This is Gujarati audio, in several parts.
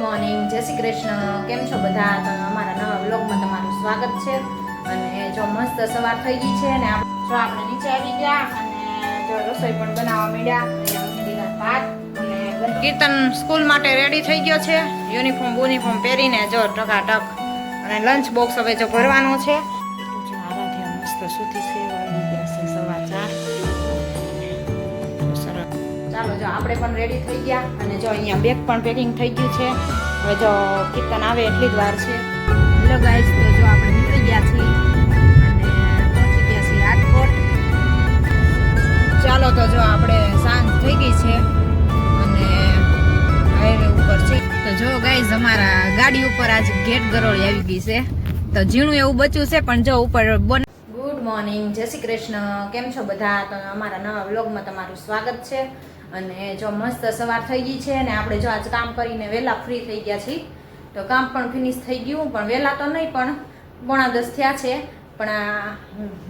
મોર્નિંગ. જય શ્રી કૃષ્ણ. કેમ છો બધા? અમારા નવા બ્લોગમાં તમારું સ્વાગત છે. અને જો મસ્ત સવાર થઈ ગઈ છે અને જો આપણે નીચે આવી ગયા અને જો રસોઈ પણ બનાવવા માંડ્યા. દીધા ભાત અને કીર્તન સ્કૂલ માટે રેડી થઈ ગયો છે. યુનિફોર્મ યુનિફોર્મ પહેરીને જો ટકાટક અને લંચ બોક્સ હવે જો ભરવાનો છે. મસ્ત સુધી સવા ચાર. સરસ ચાલો જો આપણે પણ રેડી થઈ ગયા અને જો અહીંયા બેગ પણ પેકિંગ થઈ ગયું છે. હવે જો કીર્તન આવે એટલી જ વાર છે. હેલો ગાઈસ તો જો આપણે નીકળી ગયા છીએ પહોંચી ગયા છીએ રાજકોટ. ચાલો તો જો આપણે સાંજ થઈ ગઈ છે અને હાઈવે ઉપર છે. તો જો ગાઈસ અમારા ગાડી ઉપર આજ ગેટ ગરોળી આવી ગઈ છે. તો ઝીણું એવું બચ્યું છે, પણ જો ઉપર બન ગુડ મોર્નિંગ જય શ્રી કૃષ્ણ. કેમ છો બધા? તો અમારા નવા વ્લોગમાં તમારું સ્વાગત છે. અને જો મસ્ત સવાર થઈ ગઈ છે અને આપણે જો આજ કામ કરીને વહેલા ફ્રી થઈ ગયા છીએ, તો કામ પણ ફિનિશ થઈ ગયું, પણ વહેલા તો નહીં, પણ પોણા દસ થયા છે. પણ આ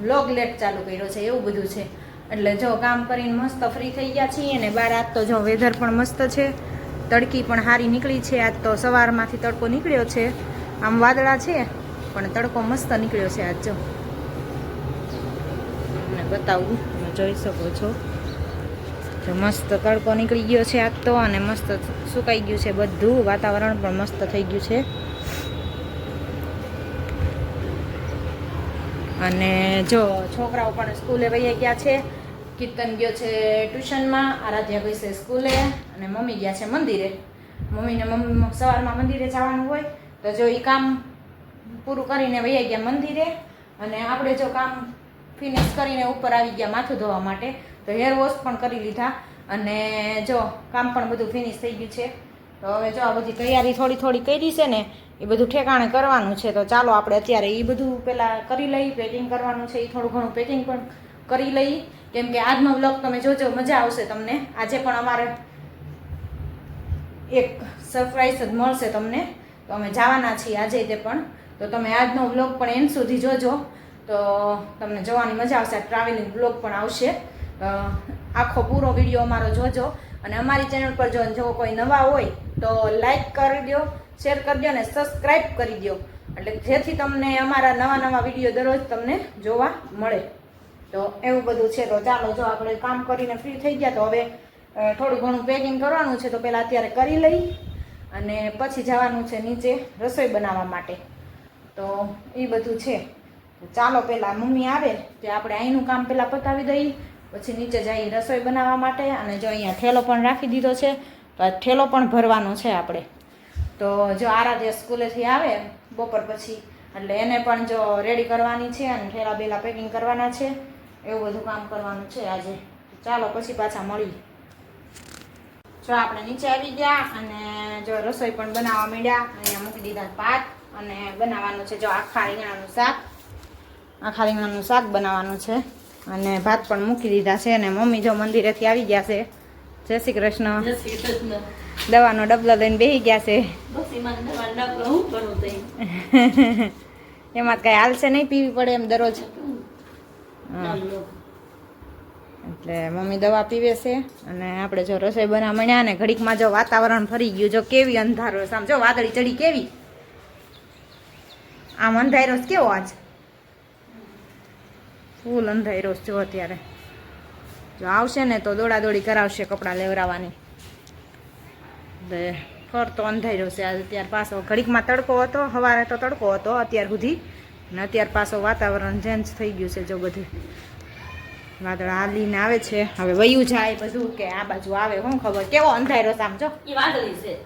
લોગ લેટ ચાલુ કર્યો છે, એવું બધું છે. એટલે જો કામ કરીને મસ્ત ફ્રી થઈ ગયા છીએ અને બાર આજ તો જો વેધર પણ મસ્ત છે. તડકી પણ સારી નીકળી છે. આજ તો સવારમાંથી તડકો નીકળ્યો છે. આમ વાદળા છે, પણ તડકો મસ્ત નીકળ્યો છે આજ જો. તમને બતાવું જોઈ શકો છો. તો મસ્ત તડકો નીકળી ગયો છે આજ તો અને મસ્ત સુકાઈ ગયું છે બધું. વાતાવરણ પણ મસ્ત થઈ ગયું છે. અને જો છોકરાઓ પણ સ્કૂલે વહી ગયા છે. કીર્તન ગયો છે ટ્યુશનમાં. આરાધ્યા ગઈ છે સ્કૂલે. અને મમ્મી ગયા છે મંદિરે. મમ્મીને મમ્મી સવારમાં મંદિરે જવાનું હોય તો જો એ કામ પૂરું કરીને વહી ગયા મંદિરે. અને આપણે જો કામ ફિનિશ કરીને ઉપર આવી ગયા માથું ધોવા માટે. તો હેર વોશ પણ કરી લીધા અને જો કામ પણ બધું ફિનિશ થઈ ગયું છે. તો હવે જો આ બધી તૈયારી થોડી થોડી કરી છે ને, એ બધું ઠેકાણે કરવાનું છે. તો ચાલો આપણે અત્યારે એ બધું પહેલાં કરી લઈ પેકિંગ કરવાનું છે એ થોડું ઘણું પેકિંગ પણ કરી લઈ. કેમ કે આજનો બ્લોગ તમે જોજો, મજા આવશે તમને. આજે પણ અમારે એક સરપ્રાઈઝ જ મળશે તમને. તો અમે જવાના છીએ આજે તે પણ. તો તમે આજનો બ્લોગ પણ એન્ડ સુધી જોજો. તો તમને જોવાની મજા આવશે. ટ્રાવેલિંગ બ્લોગ પણ આવશે. આખો પૂરો વીડિયો અમારો જોજો અને અમારી ચેનલ પર જો જો કોઈ નવા હોય તો લાઈક કરી દો શેર કરી દો અને સબસ્ક્રાઈબ કરી દો. એટલે જેથી તમને અમારા નવા નવા વીડિયો દરરોજ તમને જોવા મળે. તો એવું બધું છે તો ચાલો જો આપણે કામ કરીને ફ્રી થઈ ગયા તો હવે થોડું ઘણું પેકિંગ કરવાનું છે તો પહેલાં અત્યારે કરી લઈ અને પછી જવાનું છે નીચે રસોઈ બનાવવા માટે. તો એ બધું છે. ચાલો પહેલાં મમ્મી આવે, તે આપણે અહીંનું કામ પહેલાં પતાવી દઈએ પછી નીચે જઈ રસોઈ બનાવવા માટે અને જો અહીંયા ઠેલો પણ રાખી દીધો છે, તો આ ઠેલો પણ ભરવાનો છે આપણે. તો જો આરાધ્ય સ્કૂલેથી આવે, બપોર પછી, એટલે એને પણ જો રેડી કરવાની છે અને ઠેલા બેલા પેકિંગ કરવાના છે, એવું બધું કામ કરવાનું છે આજે. ચાલો પછી પાછા મળીએ. જો આપણે નીચે આવી ગયા અને જો રસોઈ પણ બનાવવા માંડ્યા, અહીંયા મૂકી દીધા ભાત અને બનાવવાનું છે જો આખા રીંગણાનું શાક. આખા રીંગણાનું શાક બનાવવાનું છે. અને ભાત પણ મૂકી દીધા છે અને મમ્મી જો મંદિરેથી આવી ગયા છે. જય શ્રી કૃષ્ણ. દવાનો ડબલો લઈને બેસી ગયા છે. એમાં કઈ હાલશે નહીં પીવી પડે એમ દરરોજ. એટલે મમ્મી દવા પીવે છે અને આપણે જો રસોઈ બના મળ્યા ને ઘડીકમાં જો વાતાવરણ ફરી ગયું જો કેવી અંધારો. આમ જો વાદળી ચડી કેવી? આમ અંધારો કેવો આજ? ફૂલ અંધારો જો અત્યારે. જો આવશે ને તો દોડા દોડી કરાવશે કપડાં લેવરાવાની. એટલે ફરતો અંધારો છે. અત્યારે પાછો ઘડીકમાં તડકો હતો સવારે તો તડકો હતો અત્યાર સુધી. અને અત્યાર પાછો વાતાવરણ ચેન્જ થઈ ગયું છે જો બધું. વાદળ હાલીને આવે છે. હવે વયું જાય બધું કે આ બાજુ આવે શું ખબર? કેવો અંધારો છે આમ જો. એ વાદળી છે.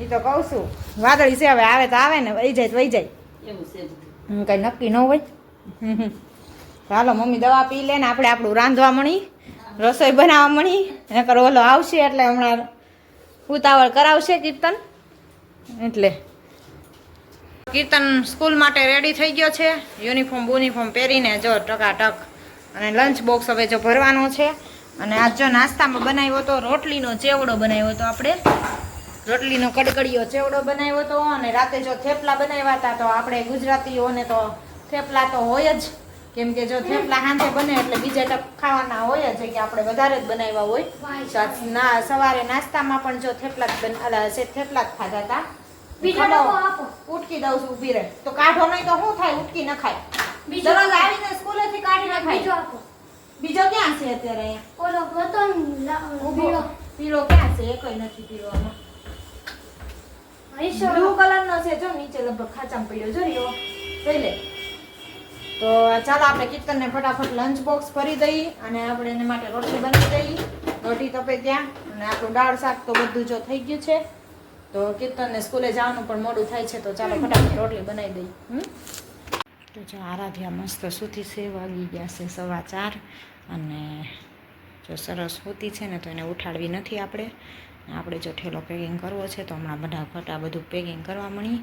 એ તો કહું છું. વાદળી છે હવે આવે તો આવે ને વહી જાય તો વહી જાય. એવું છે કઈ નક્કી ન હોય. હમ, હમ. ચાલો મમ્મી દવા પી લે ને આપણે આપણું રાંધવા મળી, રસોઈ બનાવવા મળી. નકર ઓલો આવશે એટલે હમણાં ઉતાવળ કરાવશે કીર્તન. એટલે કીર્તન સ્કૂલ માટે રેડી થઈ ગયો છે. યુનિફોર્મ યુનિફોર્મ પહેરીને જો ટકાટક અને લંચ બોક્સ હવે જો ભરવાનો છે. અને આજ જો નાસ્તામાં બનાવ્યો હતો રોટલીનો ચેવડો બનાવ્યો હતો આપણે. રોટલીનો કડકડીયો ચેવડો બનાવ્યો હતો અને રાતે જો થેપલા બનાવ્યા હતા તો આપણે ગુજરાતીઓને તો થેપલા તો હોય જ. કેમ કે જો થેપલા સાંજે બને એટલે બીજા ટપ ખાવાના હોય જ કે આપણે વધારે જ બનાવ્યા હોય. ના સવારે નાસ્તામાં પણ જો થેપલા જ બન થેપલા જ ખાધા હતા. ઉટકી દઉં છું ઊભી રહે. તો કાઢો નહીં તો શું થાય? ઉટકી ન ખાય. દરરોજ આવીને સ્કૂલેથી કાઢી ન ખાય. બીજો ક્યાં છે અત્યારે અહીંયા? ઓલો હતો પીળો. પીળો ક્યાં છે? એ કઈ નથી પીળો આમાં બ્લુ કલર નો છે. જો નીચે લગભગ ખાચામાં પડ્યો. જો રહ્યો. જોઈ લે. તો ચાલો આપણે કીર્તનને ફટાફટ લંચ બોક્સ ભરી દઈએ અને આપણે એને માટે રોટલી બનાવી દઈએ રોટી તપે ત્યાં અને આપણું દાળ શાક તો બધું જો થઈ ગયું છે. તો કીર્તનને સ્કૂલે જવાનું પણ મોડું થાય છે, તો ચાલો ફટાફટ રોટલી બનાવી દઈએ? તો જો આરાધ્યા મસ્ત સૂતી છે, વાગી ગયા છે સવા ચાર અને જો સરસ હોતી છે ને તો એને ઉઠાડવી નથી આપણે. આપણે જો ઠેલો પેકિંગ કરવો છે તો હમણાં બધા ફટા બધું પેકિંગ કરવા મળી.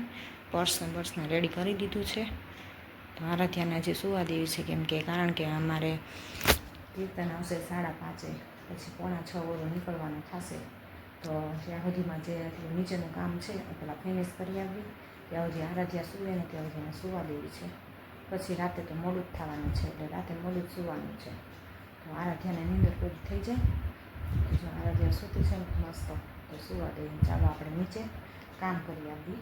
પર્સને બર્સને રેડી કરી દીધું છે. તો આરાધ્યાને આજે સુવા દેવી છે કેમ કે કારણ કે અમારે કીર્તન આવશે સાડા પાંચે, પછી પોણા છ ઓરો નીકળવાનું થશે. તો ત્યાં સુધીમાં જે નીચેનું કામ છે, એ પહેલાં ફિનિશ કરી આવી ત્યાં સુધી આરાધ્યા સૂવે ને ત્યાં સુધી સુવા દેવી છે. પછી રાતે તો મોડું જ થવાનું છે, એટલે રાતે મોડું જ સુવાનું છે. તો આરાધ્યાને નીંદર પૂરી થઈ જાય. જો આરાધ્યા સૂતી છે ને મસ્ત, તો સુવા દઈએ ચાલો આપણે નીચે કામ કરી આપીએ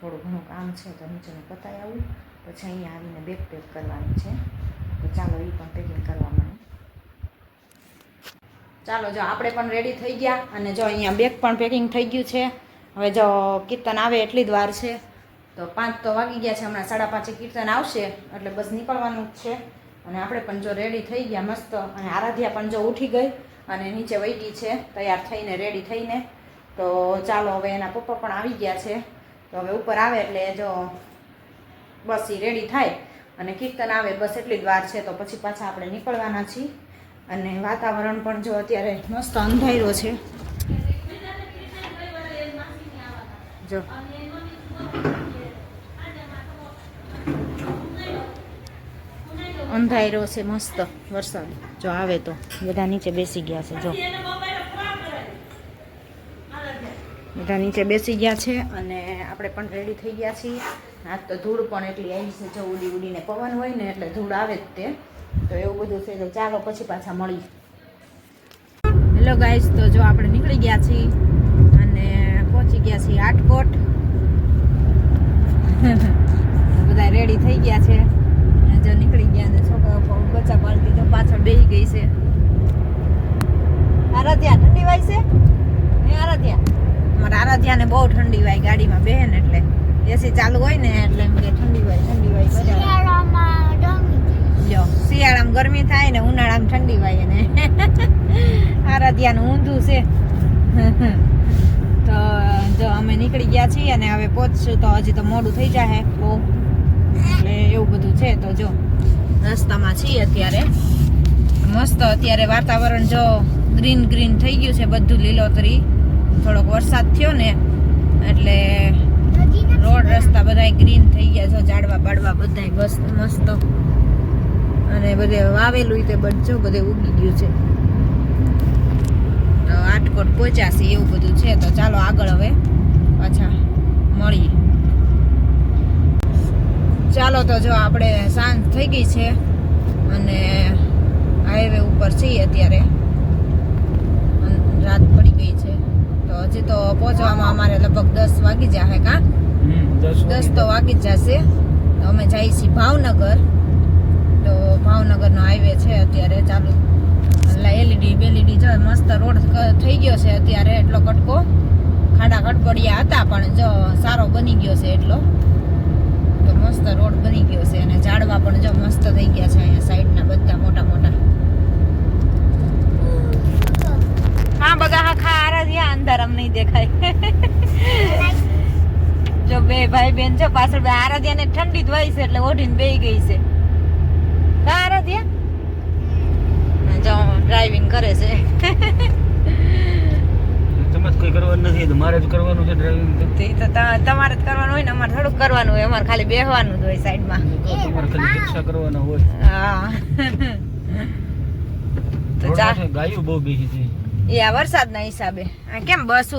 થોડું ઘણું કામ છે તો નીચેનું પતાવી આવું. પછી અહીંયા આવીને બેગ પેક કરવાની છે. તો ચાલો એ પણ પેકિંગ કરવા માંડે ચાલો જો, આપણે પણ રેડી થઈ ગયા અને જો અહીંયા બેગ પણ પેકિંગ થઈ ગયું છે. હવે જો કીર્તન આવે એટલી જ વાર છે. તો પાંચ તો વાગી ગયા છે, હમણાં સાડા પાંચે કીર્તન આવશે, એટલે બસ નીકળવાનું જ છે. અને આપણે પણ જો રેડી થઈ ગયા મસ્ત, અને આરાધ્યા પણ જો ઉઠી ગઈ અને નીચે વહી છે, તૈયાર થઈને રેડી થઈને. તો ચાલો હવે એના પપ્પા પણ આવી ગયા છે. તો હવે ઉપર આવે એટલે જો બસ એ રેડી થાય અને કીર્તન આવે, બસ એટલી જ વાર છે, તો પછી પાછા આપણે નીકળવાના છીએ. અને વાતાવરણ પણ જો અત્યારે મસ્ત અંધાર્યો છે. જો. અંધાર્યો છે મસ્ત વરસાદ. જો આવે તો. બધા નીચે બેસી ગયા છે, જો. બધા નીચે બેસી ગયા છે અને આપણે પણ રેડી થઈ ગયા છીએ. આજ તો ધૂળ પણ એટલી આવી છે, જો ઉડી ઉડીને પવન હોય ને એટલે ધૂળ આવે જ તે. તો એવું બધું છે, તો ચાલો પછી પાછા મળી હેલો ગાઈસ તો જો આપણે નીકળી ગયા છીએ અને પહોંચી ગયા છીએ આટકોટ બધા રેડી થઈ ગયા છે. જો નીકળી ગયા ને છોકરા બચા પાલટી તો પાછળ બેસી ગઈ છે. આરાધ્યા, ઠંડી વાય છે? એ આરાધ્યા? અમારે આરાધ્યાને બહુ ઠંડી વાય ગાડીમાં બેહે ને એટલે. એસી ચાલુ હોય ને એટલે એમ કે ઠંડી હોય ઠંડી હોય શિયાળામાં ગરમી થાય ને ઉનાળામાં ઠંડી વાય ને આરાધ્યાનું ઊંધું છે. તો જો અમે નીકળી ગયા છીએ અને હવે પહોંચશું તો હજી તો મોડું થઈ જાય બહુ એટલે એવું બધું છે. તો જો રસ્તામાં છીએ અત્યારે. મસ્ત અત્યારે વાતાવરણ જો ગ્રીન ગ્રીન થઈ ગયું છે બધું લીલોતરી. થોડોક વરસાદ થયો ને, એટલે રોડ રસ્તા બધા ગ્રીન થઈ ગયા છે, ઝાડવા બાડવા બધા મસ્ત મસ્ત. અને બધે વાવેલું તે બધું બધે ઉગી ગયું છે. આટકોટ પહોંચ્યા છે, એવું બધું છે. તો ચાલો આગળ હવે પાછા મળીએ. ચાલો તો જો આપણે સાંજ થઈ ગઈ છે અને હાઈવે ઉપર છીએ અત્યારે. રાત પડી હજી તો પહોંચવામાં અમારે લગભગ દસ વાગી જાય કા? દસ તો વાગી જશે. તો અમે જઈએ છીએ ભાવનગર. તો ભાવનગરનો હાઈવે છે અત્યારે ચાલુ. એટલે એલઈડી બેલીડી જો મસ્ત રોડ થઈ ગયો છે અત્યારે એટલો કટકો. ખાડા ખડબડિયા હતા પણ જો સારો બની ગયો છે એટલો. તો મસ્ત રોડ બની ગયો છે અને ઝાડવા પણ જો મસ્ત થઈ ગયા છે અહીંયા સાઈડના બધા મોટા મોટા હા બગા હા ખા આરાધ્યા નહીં દેખાય. જો બે ભાઈ બેન છે પાછળ બે આરાધ્યાને ઠંડી ધોઈ છે એટલે ઓઢીને બેહી ગઈ છે. કા આરાધ્યા? જો ડ્રાઇવિંગ કરે છે. તમે કોઈ કરવાનું નથી મારે જ કરવાનું છે ડ્રાઇવિંગ તો. તો તમારે જ કરવાનું હોય ને અમારે થોડુંક કરવાનું હોય અમારે ખાલી બેહવાનું જ હોય સાઈડમાં. તમારે ખાલી રિક્ષા કરવાના હોય. હા. તો રોડ ચા પાસે ગાયો બહુ બેસી છે. એ આ વરસાદના હિસાબે. આ કેમ બસ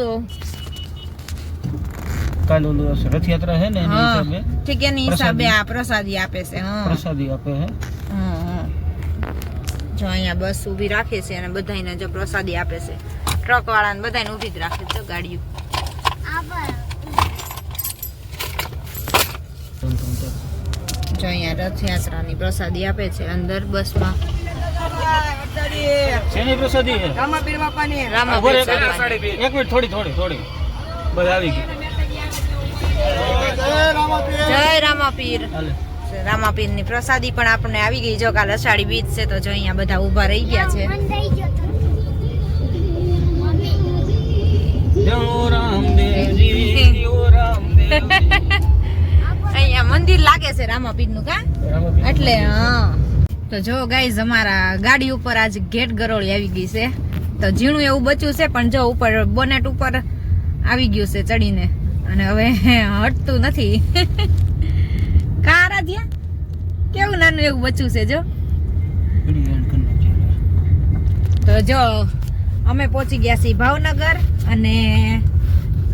કાલ ઓલું રથયાત્રા હે ને એના હિસાબે? ઠીક એની હિસાબે આ પ્રસાદી આપે છે હા. પ્રસાદી આપે હમ. જો અહીંયા બસ ઊભી રાખે છે અને બધાને જો પ્રસાદી આપે છે. ટ્રક વાળાને બધાને ઊભી જ રાખે છે ગાડીઓ. જો અહીંયા રથયાત્રાની પ્રસાદી આપે છે અંદર બસમાં. શેની પ્રસાદી. એક મિનિટ થોડી થોડી થોડી. બસ આવી ગઈ. જય રામાપીર. हाँ। રામાપીર. ની પ્રસાદી પણ આપણને આવી ગઈ. જો કાલ અષાઢી બીજ છે તો જો અહીંયા બધા ઊભા રહી ગયા છે. અહીંયા મંદિર લાગે છે રામાપીરનું કા એટલે હા. તો જો ગાઈઝ અમારા ગાડી ઉપર આજ ગેટ ગરોળી આવી ગઈ છે. તો ઝીણું એવું બચ્યું છે, પણ જો ઉપર બોનેટ ઉપર આવી ગયું છે ચડીને. અને હવે હટતું નથી. કા રાધ્યા કેવું નાનું એવું બચ્યું છે, જો? કરી. તો જો, અમે પહોંચી ગયા છીએ ભાવનગર અને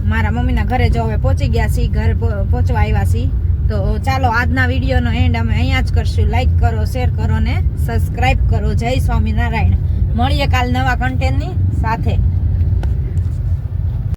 મારા મમ્મીના ઘરે જો હવે પહોંચી ગયા છીએ, ઘર પહોંચવા આવ્યા છીએ. તો ચાલો આજના વિડીયોનો એન્ડ અમે અહીંયા જ કરશું. લાઈક કરો શેર કરો ને સબસ્ક્રાઈબ કરો. જય સ્વામિનારાયણ. મળીએ કાલ નવા કન્ટેન્ટની સાથે.